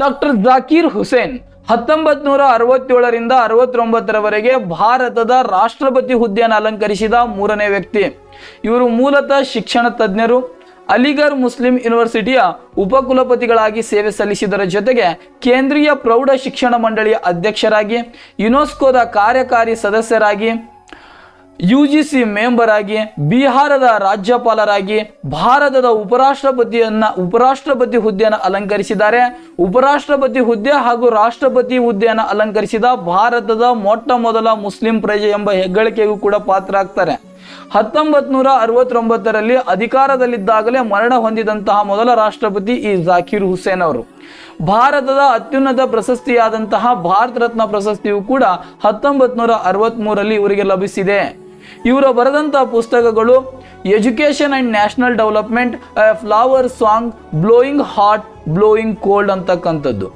Doctor Zakir Hussain ಹತ್ತೊಂಬತ್ ನೂರ ಅರವತ್ತೇಳರಿಂದ ಅರವತ್ತೊಂಬತ್ತರವರೆಗೆ ಭಾರತದ ರಾಷ್ಟ್ರಪತಿ ಹುದ್ದೆಯನ್ನು ಅಲಂಕರಿಸಿದ ಮೂರನೇ ವ್ಯಕ್ತಿ. ಇವರು ಮೂಲತಃ ಶಿಕ್ಷಣ ತಜ್ಞರು, ಅಲಿಗರ್ ಮುಸ್ಲಿಂ ಯೂನಿವರ್ಸಿಟಿಯ ಉಪಕುಲಪತಿಗಳಾಗಿ ಸೇವೆ ಸಲ್ಲಿಸಿದರ ಜೊತೆಗೆ ಕೇಂದ್ರೀಯ ಪ್ರೌಢ ಶಿಕ್ಷಣ ಮಂಡಳಿಯ ಅಧ್ಯಕ್ಷರಾಗಿ, ಯುನೆಸ್ಕೋದ ಕಾರ್ಯಕಾರಿ ಸದಸ್ಯರಾಗಿ ಯು ಜಿ ಸಿ ಮೆಂಬರ್ ಆಗಿ ಬಿಹಾರದ ರಾಜ್ಯಪಾಲರಾಗಿ, ಭಾರತದ ಉಪರಾಷ್ಟ್ರಪತಿಯನ್ನ, ಉಪರಾಷ್ಟ್ರಪತಿ ಹುದ್ದೆಯನ್ನು ಅಲಂಕರಿಸಿದ್ದಾರೆ. ಉಪರಾಷ್ಟ್ರಪತಿ ಹುದ್ದೆ ಹಾಗೂ ರಾಷ್ಟ್ರಪತಿ ಹುದ್ದೆಯನ್ನು ಅಲಂಕರಿಸಿದ ಭಾರತದ ಮೊಟ್ಟ ಮೊದಲ ಮುಸ್ಲಿಂ ಪ್ರಜೆ ಎಂಬ ಹೆಗ್ಗಳಿಕೆಗೂ ಕೂಡ ಪಾತ್ರರಾಗ್ತಾರೆ. ಹತ್ತೊಂಬತ್ ನೂರ ಅರವತ್ತೊಂಬತ್ತರಲ್ಲಿ ಅಧಿಕಾರದಲ್ಲಿದ್ದಾಗಲೇ ಮರಣ ಹೊಂದಿದಂತಹ ಮೊದಲ ರಾಷ್ಟ್ರಪತಿ ಈ ಜಾಕೀರ್ ಹುಸೇನ್ ಅವರು. ಭಾರತದ ಅತ್ಯುನ್ನತ ಪ್ರಶಸ್ತಿಯಾದಂತಹ ಭಾರತ ರತ್ನ ಪ್ರಶಸ್ತಿಯು ಕೂಡ ಹತ್ತೊಂಬತ್ ನೂರ ಅರವತ್ಮೂರಲ್ಲಿ ಇವರಿಗೆ ಲಭಿಸಿದೆ. ಇವರು ಬರೆದಂಥ ಪುಸ್ತಕಗಳು education and national development flower song blowing hot blowing cold ಅಂತಕ್ಕಂಥದ್ದು.